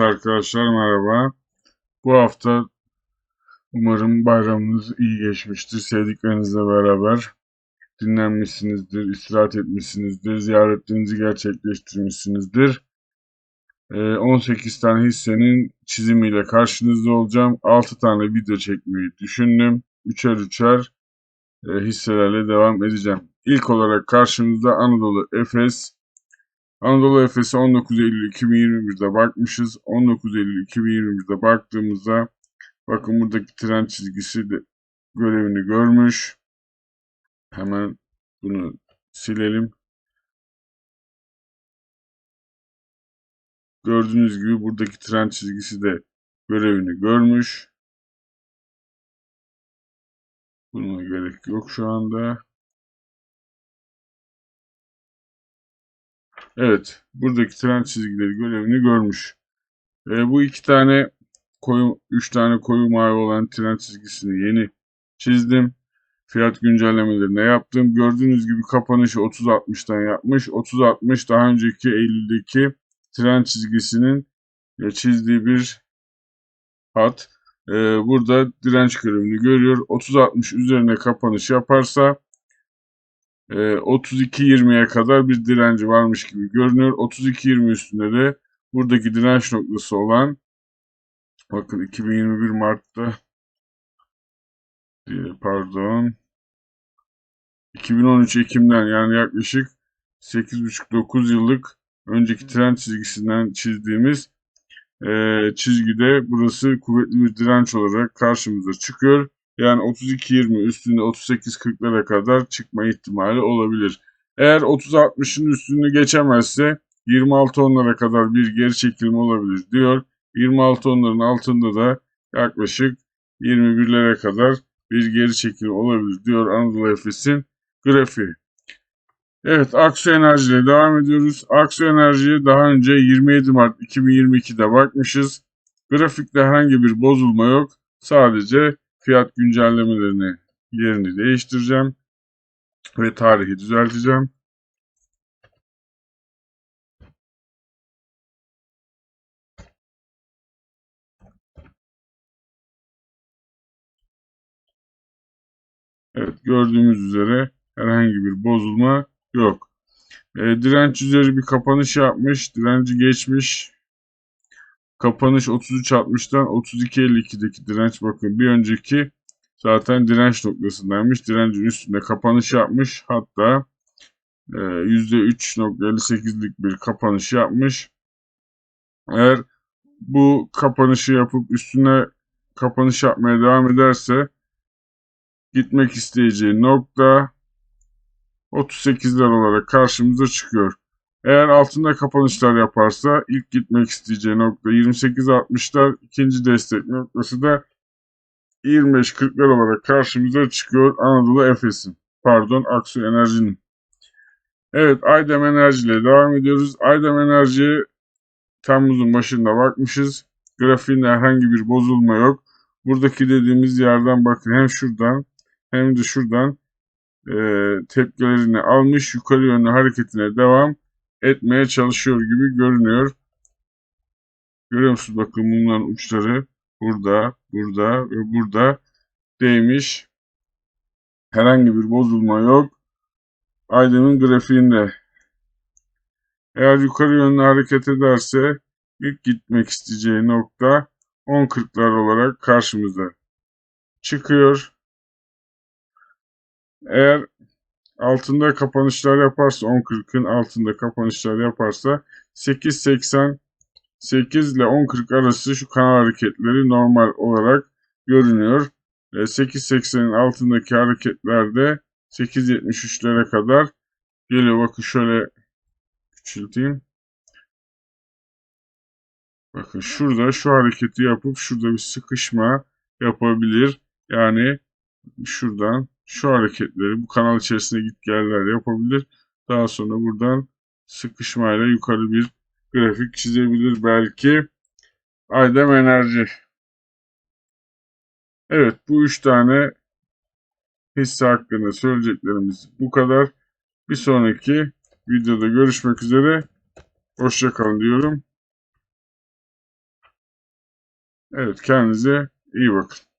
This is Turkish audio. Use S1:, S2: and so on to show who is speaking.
S1: arkadaşlar merhaba. Bu hafta umarım bayramınız iyi geçmiştir. Sevdiklerinizle beraber dinlenmişsinizdir, istirahat etmişsinizdir, ziyaretlerinizi gerçekleştirmişsinizdir. Ee, 18 tane hissenin çizimiyle karşınızda olacağım. 6 tane video çekmeyi düşündüm. Üçer üçer e, hisselerle devam edeceğim. İlk olarak karşımızda Anadolu Efes Anadolu Efes'e 19 Eylül 2021'de bakmışız. 19 Eylül 2021'de baktığımızda bakın buradaki tren çizgisi de görevini görmüş. Hemen bunu silelim. Gördüğünüz gibi buradaki tren çizgisi de görevini görmüş. Buna gerek yok şu anda. Evet, buradaki tren çizgileri görevini görmüş. E, bu iki tane koyu, üç tane koyu mavi olan tren çizgisini yeni çizdim. Fiyat güncellemelerine yaptım. Gördüğünüz gibi kapanışı 30.60'dan yapmış. 30.60 daha önceki Eylül'deki tren çizgisinin e, çizdiği bir hat. E, burada direnç görevini görüyor. 30.60 üzerine kapanış yaparsa e, 32.20'ye kadar bir direnci varmış gibi görünüyor. 32.20 üstünde de buradaki direnç noktası olan bakın 2021 Mart'ta e, pardon 2013 Ekim'den yani yaklaşık 8,5-9 yıllık önceki tren çizgisinden çizdiğimiz e, çizgide burası kuvvetli bir direnç olarak karşımıza çıkıyor. Yani 32-20 üstünde 38-40'lara kadar çıkma ihtimali olabilir. Eğer 30-60'ın üstünü geçemezse 26 onlara kadar bir geri çekilme olabilir diyor. 26 onların altında da yaklaşık 21'lere kadar bir geri çekilme olabilir diyor Anadolu Efes'in grafiği. Evet Aksu Enerji ile devam ediyoruz. Aksu Enerji'ye daha önce 27 Mart 2022'de bakmışız. Grafikte herhangi bir bozulma yok. Sadece fiyat güncellemelerini yerini değiştireceğim ve tarihi düzelteceğim. Evet gördüğümüz üzere herhangi bir bozulma yok. E, direnç üzeri bir kapanış yapmış. Direnci geçmiş. Kapanış 33.60'dan 32.52'deki direnç bakın bir önceki zaten direnç noktasındaymış. Direncin üstünde kapanış yapmış. Hatta e, %3.58'lik bir kapanış yapmış. Eğer bu kapanışı yapıp üstüne kapanış yapmaya devam ederse gitmek isteyeceği nokta 38'ler olarak karşımıza çıkıyor. Eğer altında kapanışlar yaparsa ilk gitmek isteyeceği nokta 28.60'lar, ikinci destek noktası da 25.40'lar olarak karşımıza çıkıyor Anadolu Efes'in. Pardon Aksu Enerji'nin. Evet Aydem Enerji ile devam ediyoruz. Aydem Enerji'ye Temmuz'un başında bakmışız. Grafiğinde herhangi bir bozulma yok. Buradaki dediğimiz yerden bakın hem şuradan hem de şuradan e, tepkilerini almış yukarı yönlü hareketine devam etmeye çalışıyor gibi görünüyor. Görüyor musunuz? Bakın bunların uçları burada, burada ve burada değmiş. Herhangi bir bozulma yok. Aydın'ın grafiğinde. Eğer yukarı yönlü hareket ederse ilk gitmek isteyeceği nokta 10.40'lar olarak karşımıza çıkıyor. Eğer altında kapanışlar yaparsa 10.40'ın altında kapanışlar yaparsa 8.80 8 ile 10.40 arası şu kanal hareketleri normal olarak görünüyor. 8.80'in altındaki hareketlerde 8.73'lere kadar geliyor. Bakın şöyle küçülteyim. Bakın şurada şu hareketi yapıp şurada bir sıkışma yapabilir. Yani şuradan şu hareketleri bu kanal içerisinde git geller yapabilir. Daha sonra buradan sıkışmayla yukarı bir grafik çizebilir belki. Aydem Enerji. Evet bu üç tane hisse hakkında söyleyeceklerimiz bu kadar. Bir sonraki videoda görüşmek üzere. Hoşçakalın diyorum. Evet kendinize iyi bakın.